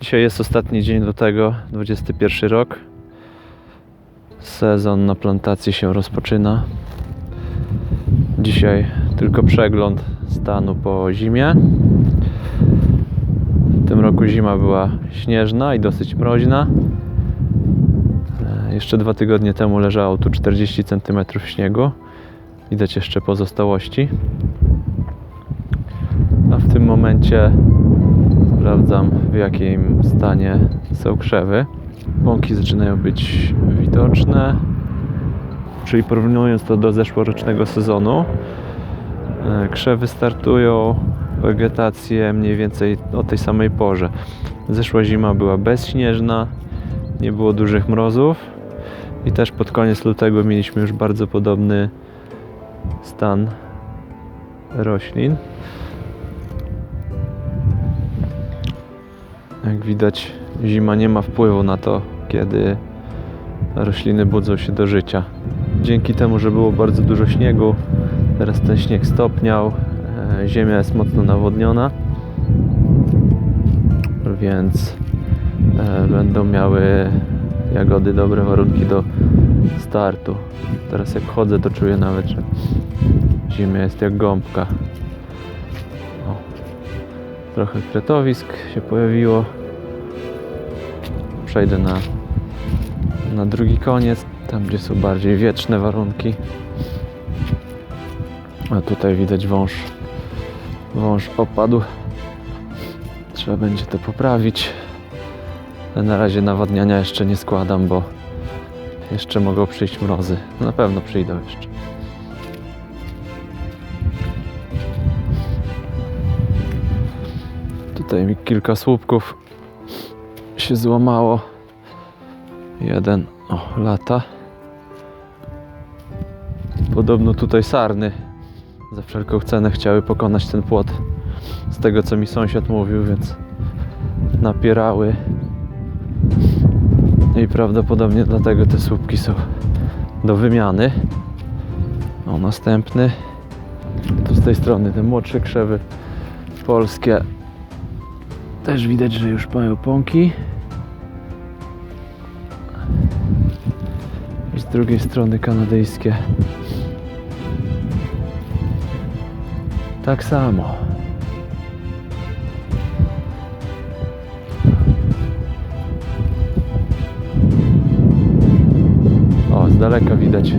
Dzisiaj jest ostatni dzień do tego, 21 rok. Sezon na plantacji się rozpoczyna. Dzisiaj tylko przegląd stanu po zimie. W tym roku zima była śnieżna i dosyć mroźna. E, Jeszcze dwa tygodnie temu leżało tu 40 cm śniegu. Widać jeszcze pozostałości. A w tym momencie sprawdzam w jakim stanie są krzewy. Pąki zaczynają być widoczne. Czyli porównując to do zeszłorocznego sezonu, e, krzewy startują wegetację mniej więcej o tej samej porze. Zeszła zima była bezśnieżna, nie było dużych mrozów i też pod koniec lutego mieliśmy już bardzo podobny stan roślin. Jak widać, zima nie ma wpływu na to, kiedy rośliny budzą się do życia. Dzięki temu, że było bardzo dużo śniegu, teraz ten śnieg stopniał, e, ziemia jest mocno nawodniona, więc e, będą miały jagody dobre warunki do startu. Teraz jak chodzę, to czuję nawet, że ziemia jest jak gąbka. Trochę kretowisk się pojawiło. Przejdę na, na drugi koniec, tam gdzie są bardziej wieczne warunki. A tutaj widać wąż. Wąż opadł. Trzeba będzie to poprawić. Ale na razie nawadniania jeszcze nie składam, bo jeszcze mogą przyjść mrozy. Na pewno przyjdą jeszcze. Tutaj mi kilka słupków się złamało. Jeden, o, lata. Podobno tutaj sarny za wszelką cenę chciały pokonać ten płot. Z tego co mi sąsiad mówił, więc napierały. I prawdopodobnie dlatego te słupki są do wymiany. O, następny. Tu z tej strony te młodsze krzewy polskie też widać, że już mają pąki. I z drugiej strony kanadyjskie. Tak samo. O, z daleka widać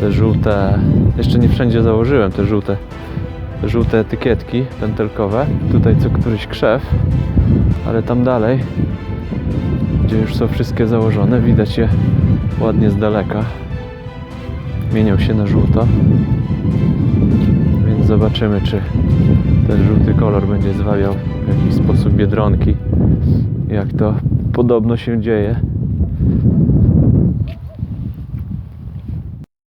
te żółte. Jeszcze nie wszędzie założyłem te żółte te żółte etykietki pętelkowe. Tutaj co któryś krzew, ale tam dalej, gdzie już są wszystkie założone, widać je ładnie z daleka. Mienią się na żółto. Więc zobaczymy, czy ten żółty kolor będzie zwabiał w jakiś sposób biedronki. Jak to podobno się dzieje.